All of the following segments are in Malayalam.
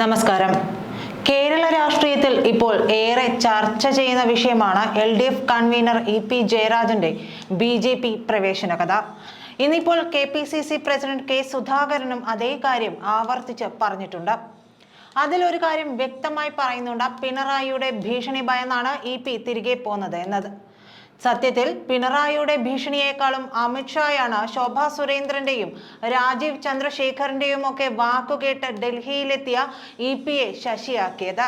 നമസ്കാരം. കേരള രാഷ്ട്രീയത്തിൽ ഇപ്പോൾ ഏറെ ചർച്ച ചെയ്യുന്ന വിഷയമാണ് L D F convenor E P ജയരാജന്റെ ബി ജെ പി പ്രവേശന കഥ. ഇന്നിപ്പോൾ K P C C president K സുധാകരനും അതേ കാര്യം ആവർത്തിച്ച് പറഞ്ഞിട്ടുണ്ട്. അതിലൊരു കാര്യം വ്യക്തമായി പറയുന്നുണ്ട്. പിണറായിയുടെ ഭീഷണി ഭയന്നാണ് ഇ പി തിരികെ പോകുന്നത് എന്നത്. സത്യത്തിൽ പിണറായിയുടെ ഭീഷണിയേക്കാളും അമിത്ഷായാണ് ശോഭാ സുരേന്ദ്രന്റെയും രാജീവ് ചന്ദ്രശേഖറിന്റെയും ഒക്കെ വാക്കുകേട്ട് ഡൽഹിയിലെത്തിയ ഇ പി എ ശശിയാക്കിയത്.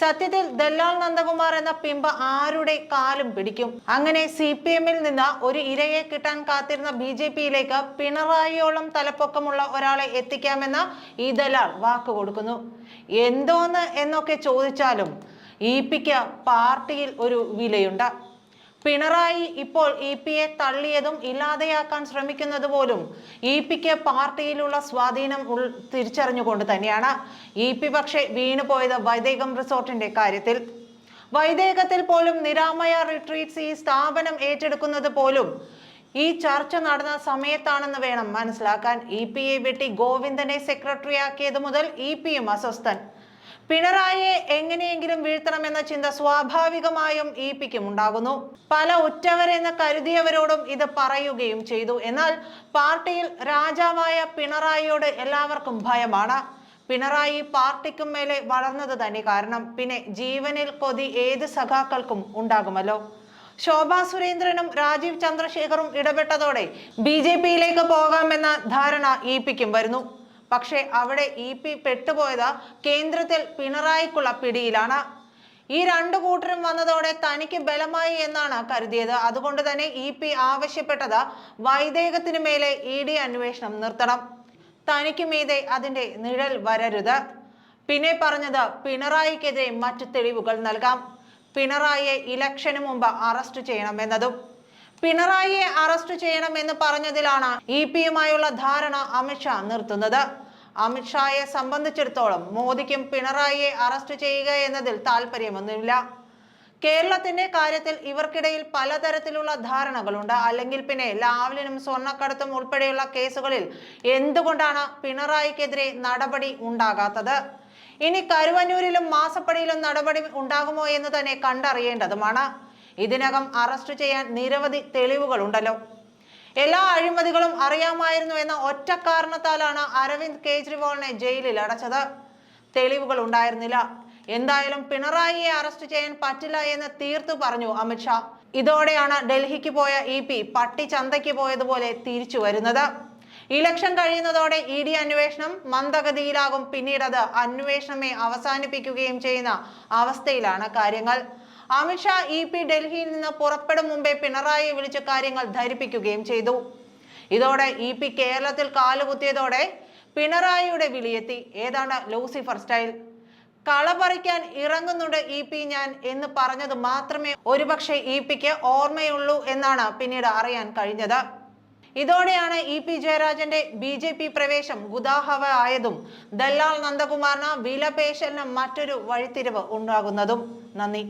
സത്യത്തിൽ ദല്ലാൽ നന്ദകുമാർ എന്ന പിമ്പ ആരുടെ കാലും പിടിക്കും? അങ്ങനെ സി പി എമ്മിൽ നിന്ന് ഒരു ഇരയെ കിട്ടാൻ കാത്തിരുന്ന ബി ജെ പിയിലേക്ക് പിണറായിയോളം തലപ്പൊക്കമുള്ള ഒരാളെ എത്തിക്കാമെന്ന ഈ ദലാൽ വാക്ക് കൊടുക്കുന്നു. എന്തോന്ന് എന്നൊക്കെ ചോദിച്ചാലും ഇ പിക്ക് പാർട്ടിയിൽ ഒരു വിലയുണ്ട്. പിണറായി ഇപ്പോൾ ഇ പിയെ തള്ളിയതും ഇല്ലാതെയാക്കാൻ ശ്രമിക്കുന്നത് പോലും ഇ പിക്ക് പാർട്ടിയിലുള്ള സ്വാധീനം ഉൾ തിരിച്ചറിഞ്ഞുകൊണ്ട് തന്നെയാണ് ഇ പി പക്ഷേ വീണുപോയത് വൈദേകം റിസോർട്ടിന്റെ കാര്യത്തിൽ. വൈദേകത്തിൽ പോലും നിരാമയ റിട്രീറ്റ്സ് ഈ സ്ഥാപനം ഏറ്റെടുക്കുന്നത് പോലും ഈ ചർച്ച നടന്ന സമയത്താണെന്ന് വേണം മനസ്സിലാക്കാൻ. ഇ പി എ വെട്ടി ഗോവിന്ദനെ സെക്രട്ടറിയാക്കിയത് മുതൽ ഇ പിയും അസ്വസ്ഥൻ. പിണറായിയെ എങ്ങനെയെങ്കിലും വീഴ്ത്തണം എന്ന ചിന്ത സ്വാഭാവികമായും ഇ പിക്കും ഉണ്ടാകുന്നു. പല ഉറ്റവരെന്ന് കരുതിയവരോടും ഇത് പറയുകയും ചെയ്തു. എന്നാൽ പാർട്ടിയിൽ രാജാവായ പിണറായിയോട് എല്ലാവർക്കും ഭയമാണ്. പിണറായി പാർട്ടിക്കും മേലെ വളർന്നത് തന്നെ കാരണം. പിന്നെ ജീവനിൽ കൊതി ഏത് സഖാക്കൾക്കും ഉണ്ടാകുമല്ലോ. ശോഭാ സുരേന്ദ്രനും രാജീവ് ചന്ദ്രശേഖറും ഇടപെട്ടതോടെ ബി ജെ പിയിലേക്ക് പോകാമെന്ന ധാരണ ഇ പിക്കും വരുന്നു. പക്ഷേ അവിടെ ഇ പി പെട്ടുപോയത് കേന്ദ്രത്തിൽ പിണറായിക്കുള്ള പിടിയിലാണ്. ഈ രണ്ടു കൂട്ടരും വന്നതോടെ തനിക്ക് ബലമായി എന്നാണ് കരുതിയത്. അതുകൊണ്ട് തന്നെ ഇ പി ആവശ്യപ്പെട്ടത് വൈദേകത്തിനു മേലെ ഇ ഡി അന്വേഷണം നിർത്തണം. തനിക്ക് മീതെ അതിന്റെ നിഴൽ വരരുത്. പിന്നെ പറഞ്ഞത് പിണറായിക്കെതിരെ മറ്റു തെളിവുകൾ നൽകാം. പിണറായിയെ ഇലക്ഷന് മുമ്പ് അറസ്റ്റ് ചെയ്യണമെന്നതും പിണറായിയെ അറസ്റ്റ് ചെയ്യണമെന്ന് പറഞ്ഞതിലാണ് ഇ പിയുമായുള്ള ധാരണ അമിത്ഷാ നിർത്തുന്നത്. അമിത്ഷായെ സംബന്ധിച്ചിടത്തോളം മോദിക്കും പിണറായിയെ അറസ്റ്റ് ചെയ്യുക എന്നതിൽ താല്പര്യമൊന്നുമില്ല. കേരളത്തിന്റെ കാര്യത്തിൽ ഇവർക്കിടയിൽ പലതരത്തിലുള്ള ധാരണകളുണ്ട്. അല്ലെങ്കിൽ പിന്നെ ലാവലിനും സ്വർണക്കടത്തും ഉൾപ്പെടെയുള്ള കേസുകളിൽ എന്തുകൊണ്ടാണ് പിണറായിക്കെതിരെ നടപടി ഉണ്ടാകാത്തത്? ഇനി കരുവന്നൂരിലും മാസപ്പടിയിലും നടപടി ഉണ്ടാകുമോ എന്ന് തന്നെ കണ്ടറിയേണ്ടതുമാണ്. ഇതിനകം അറസ്റ്റ് ചെയ്യാൻ നിരവധി തെളിവുകൾ ഉണ്ടല്ലോ എല്ലാ അഴിമതികളും അറിയാമായിരുന്നു എന്ന ഒറ്റ കാരണത്താലാണ് അരവിന്ദ് കെജ്രിവാളിനെ ജയിലിൽ അടച്ചത്. തെളിവുകൾ ഉണ്ടായിരുന്നില്ല. എന്തായാലും പിണറായിയെ അറസ്റ്റ് ചെയ്യാൻ പറ്റില്ല എന്ന് തീർത്തു പറഞ്ഞു അമിത്ഷാ ഇതോടെയാണ് ഡൽഹിക്ക് പോയ ഇ പി പട്ടി ചന്തയ്ക്ക് പോയതുപോലെ തിരിച്ചു വരുന്നത്. ഇലക്ഷൻ കഴിയുന്നതോടെ ഇ ഡി അന്വേഷണം മന്ദഗതിയിലാകും. പിന്നീട് അത് അന്വേഷണമേ അവസാനിപ്പിക്കുകയും ചെയ്യുന്ന അവസ്ഥയിലാണ് കാര്യങ്ങൾ. അമിത്ഷാ ഇ പി ഡൽഹിയിൽ നിന്ന് പുറപ്പെടും മുമ്പേ പിണറായിയെ വിളിച്ച് കാര്യങ്ങൾ ധരിപ്പിക്കുകയും ചെയ്തു. ഇതോടെ ഇ പി കേരളത്തിൽ കാലുകുത്തിയതോടെ പിണറായിയുടെ വിളിയെത്തി. ഏതാണ് ലൂസിഫർ സ്റ്റൈൽ? കളപറിക്കാൻ ഇറങ്ങുന്നുണ്ട് ഇ പി ഞാൻ എന്ന് പറഞ്ഞത് മാത്രമേ ഒരുപക്ഷെ ഇ പിക്ക് ഓർമ്മയുള്ളൂ എന്നാണ് പിന്നീട് അറിയാൻ കഴിഞ്ഞത്. ഇതോടെയാണ് ഇ പി ജയരാജന്റെ ബി ജെ പി പ്രവേശം ഗുദാഹവ ആയതും. ദല്ലാൽ നന്ദകുമാറിന് വിലപേശലിന് മറ്റൊരു വഴിത്തിരിവ് ഉണ്ടാകുന്നതും. നന്ദി.